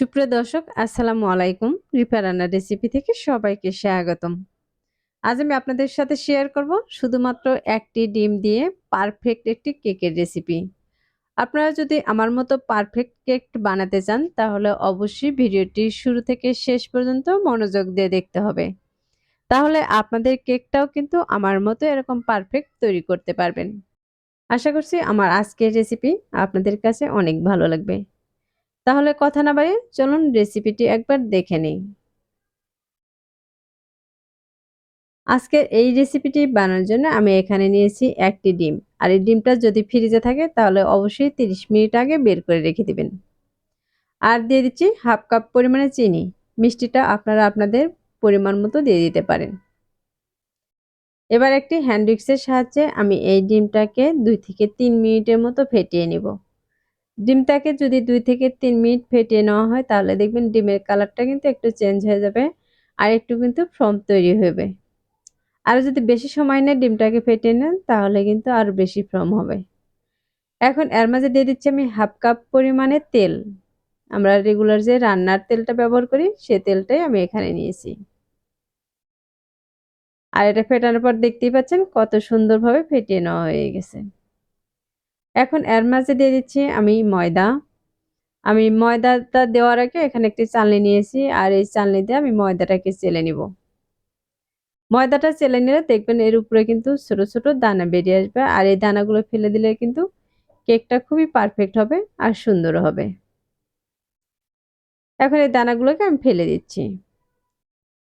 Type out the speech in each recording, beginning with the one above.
সুপ্রিয় দর্শক, আসসালামু আলাইকুম। রিপা রান্নার রেসিপি থেকে সবাইকে স্বাগতম। আজ আমি আপনাদের সাথে শেয়ার করব শুধুমাত্র একটি ডিম দিয়ে পারফেক্ট একটি কেকের রেসিপি আপনারা যদি আমার মতো পারফেক্ট কেক বানাতে চান, তাহলে অবশ্যই ভিডিওটি শুরু থেকে শেষ পর্যন্ত মনোযোগ দিয়ে দেখতে হবে। তাহলে আপনাদের কেকটাও কিন্তু আমার মতো এরকম পারফেক্ট তৈরি করতে পারবেন। আশা করছি আমার আজকের রেসিপি আপনাদের কাছে অনেক ভালো লাগবে। তাহলে কথা না বাড়িয়ে চলুন রেসিপিটি একবার দেখে নিই। আজকের এই রেসিপিটি বানানোর জন্য আমি এখানে নিয়েছি একটি ডিম। আর এই ডিমটা যদি ফ্রিজে থাকে তাহলে অবশ্যই 30 মিনিট আগে বের করে রেখে দিবেন। আর দিয়ে দিচ্ছি হাফ কাপ পরিমাণে চিনি। মিষ্টিটা আপনারা আপনাদের পরিমাণ মতো দিয়ে দিতে পারেন। এবার একটি হ্যান্ড সাহায্যে আমি এই ডিমটাকে দুই থেকে তিন মিনিটের মতো ফেটিয়ে নিব। ডিমটাকে যদি দুই থেকে তিন মিনিট ফেটিয়ে নেওয়া হয়, তাহলে দেখবেন ডিমের কালারটা কিন্তু একটু চেঞ্জ হয়ে যাবে আর একটু কিন্তু ফ্রম তৈরি হবে। আর যদি বেশি সময় নেয় ডিমটাকে ফেটিয়ে নেন, তাহলে কিন্তু আরও বেশি ফ্রম হবে। এখন এর মাঝে দিয়ে দিচ্ছি আমি হাফ কাপ পরিমাণে তেল। আমরা রেগুলার যে রান্নার তেলটা ব্যবহার করি, সে তেলটাই আমি এখানে নিয়েছি। আর এটা ফেটানোর পর দেখতেই পাচ্ছেন কত সুন্দরভাবে ফেটিয়ে নেওয়া হয়ে গেছে। এখন এর মাঝে দিয়ে দিচ্ছি আমি ময়দা। আমি ময়দাটা দেওয়ার আগে এখানে একটি চালনি নিয়েছি আর এই চালনি দিয়ে আমি ময়দাটাকে চেলে নিব। ময়দাটা চেলে নিলে দেখবেন এর উপরে কিন্তু ছোট ছোট দানা বেরিয়ে আসবে আর এই দানাগুলো ফেলে দিলে কিন্তু কেকটা খুবই পারফেক্ট হবে আর সুন্দর হবে। এখন এই দানাগুলোকে আমি ফেলে দিচ্ছি।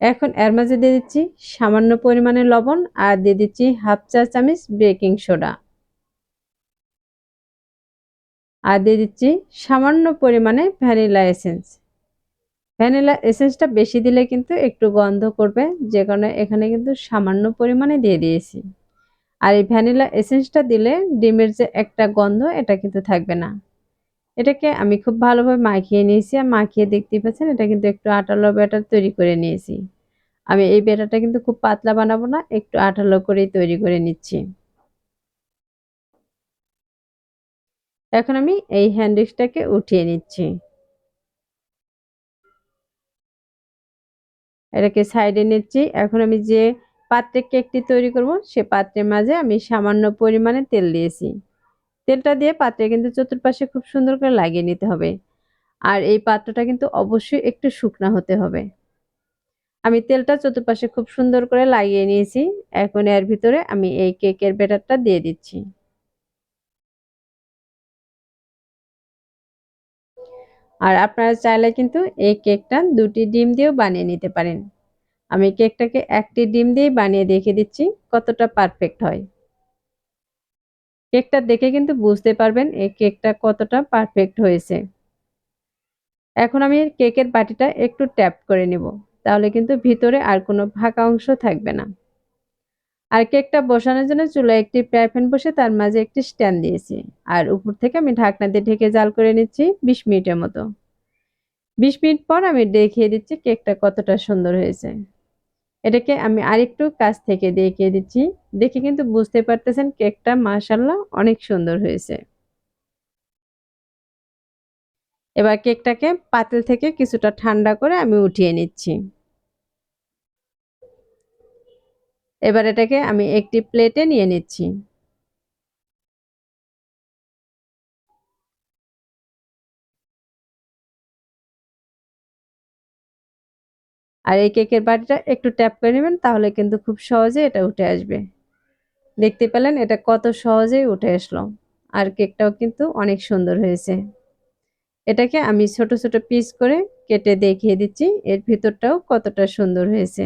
এখন এর মাঝে দিয়ে দিচ্ছি সামান্য পরিমাণে লবণ আর দিয়ে দিচ্ছি হাফ চা চামচ বেকিং সোডা। আর দিয়ে দিচ্ছি সামান্য পরিমাণে ভ্যানিলা এসেন্স। ভ্যানিলা এসেন্সটা বেশি দিলে কিন্তু একটু গন্ধ করবে, যে কারণে এখানে কিন্তু সামান্য পরিমাণে দিয়ে দিয়েছি। আর এই ভ্যানিলা এসেন্সটা দিলে ডিমের যে একটা গন্ধ, এটা কিন্তু থাকবে না। এটাকে আমি খুব ভালোভাবে মাখিয়ে নিয়েছি, আর মাখিয়ে দেখতেই পাচ্ছেন, এটা কিন্তু একটু আটালো ব্যাটার তৈরি করে নিয়েছি। আমি এই ব্যাটারটা কিন্তু খুব পাতলা বানাবো না, একটু আটালো করেই তৈরি করে নিচ্ছি। এখন আমি এই হ্যান্ডিক্সটাকে উঠিয়ে নিচ্ছি। এটাকে সাইডে নিচ্ছি। এখন আমি যে পাত্রে কেকটি তৈরি করব, সে পাত্রের মাঝে আমি সামান্য পরিমাণে তেল দিয়েছি। তেলটা দিয়ে পাত্রে কিন্তু চতুর্পাশে খুব সুন্দর করে লাগিয়ে নিতে হবে। আর এই পাত্রটা কিন্তু অবশ্যই একটু শুকনা হতে হবে। আমি তেলটা চতুর্পাশে খুব সুন্দর করে লাগিয়ে নিয়েছি। এখন এর ভিতরে আমি এই কেকের ব্যাটারটা দিয়ে দিচ্ছি। আর আপনারা চাইলে কিন্তু এই কেকটা দুটি ডিম দিয়েও বানিয়ে নিতে পারেন। আমি কেকটাকে একটি ডিম দিয়েই বানিয়ে দেখে দিচ্ছি কতটা পারফেক্ট হয়। কেকটা দেখে কিন্তু বুঝতে পারবেন এই কেকটা কতটা পারফেক্ট হয়েছে। এখন আমি কেকের বাটিটা একটু ট্যাপ করে নিব, তাহলে কিন্তু ভিতরে আর কোনো ফাঁকা অংশ থাকবে না। আর কেকটা বসানোর জন্য চুলায় একটি ফ্রাই বসে তার মাঝে একটি স্ট্যান্ড দিয়েছি। আর উপর থেকে আমি ঢাকনা দিয়ে ঢেকে জাল করে নিচ্ছি বিশ মিনিটের মতো। বিশ মিনিট পর আমি দেখিয়ে দিচ্ছি কেকটা কতটা সুন্দর হয়েছে। এটাকে আমি আরেকটু কাছ থেকে দেখিয়ে দিচ্ছি। দেখে কিন্তু বুঝতে পারতেছেন কেকটা মাসাল্লাহ অনেক সুন্দর হয়েছে। এবার কেকটাকে পাতিল থেকে কিছুটা ঠান্ডা করে আমি উঠিয়ে নিচ্ছি। এবার এটাকে আমি একটি প্লেটে নিয়ে নিচ্ছি। আর এই কেকের বাটিটা একটু ট্যাপ করে নেবেন, তাহলে কিন্তু খুব সহজে এটা উঠে আসবে। দেখতে পেলেন, এটা কত সহজেই উঠে আসলো। আর কেকটাও কিন্তু অনেক সুন্দর হয়েছে। এটাকে আমি ছোট ছোট পিস করে কেটে দেখিয়ে দিচ্ছি, এর ভিতরটাও কতটা সুন্দর হয়েছে।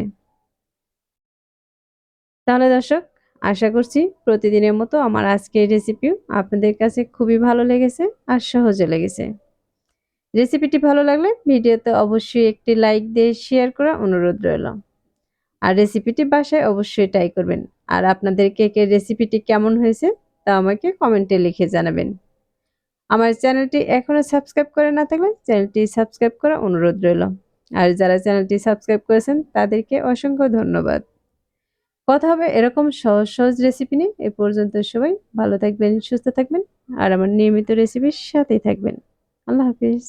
তাহলে দর্শক, আশা করছি প্রতিদিনের মতো আমার আজকের রেসিপিও আপনাদের কাছে খুবই ভালো লেগেছে আর সহজে লেগেছে। রেসিপিটি ভালো লাগলে ভিডিওতে অবশ্যই একটি লাইক দিয়ে শেয়ার করা অনুরোধ রইল। আর রেসিপিটি বাসায় অবশ্যই ট্রাই করবেন। আর আপনাদের কেকের রেসিপিটি কেমন হয়েছে তা আমাকে কমেন্টে লিখে জানাবেন। আমার চ্যানেলটি এখনও সাবস্ক্রাইব করে না থাকলে চ্যানেলটি সাবস্ক্রাইব করা অনুরোধ রইল। আর যারা চ্যানেলটি সাবস্ক্রাইব করেছেন তাদেরকে অসংখ্য ধন্যবাদ। কথা হবে এরকম সহজ সহজ রেসিপি নিয়ে। এ পর্যন্ত সবাই ভালো থাকবেন, সুস্থ থাকবেন। আর আমার নিয়মিত রেসিপির সাথেই থাকবেন। আল্লাহ হাফিজ।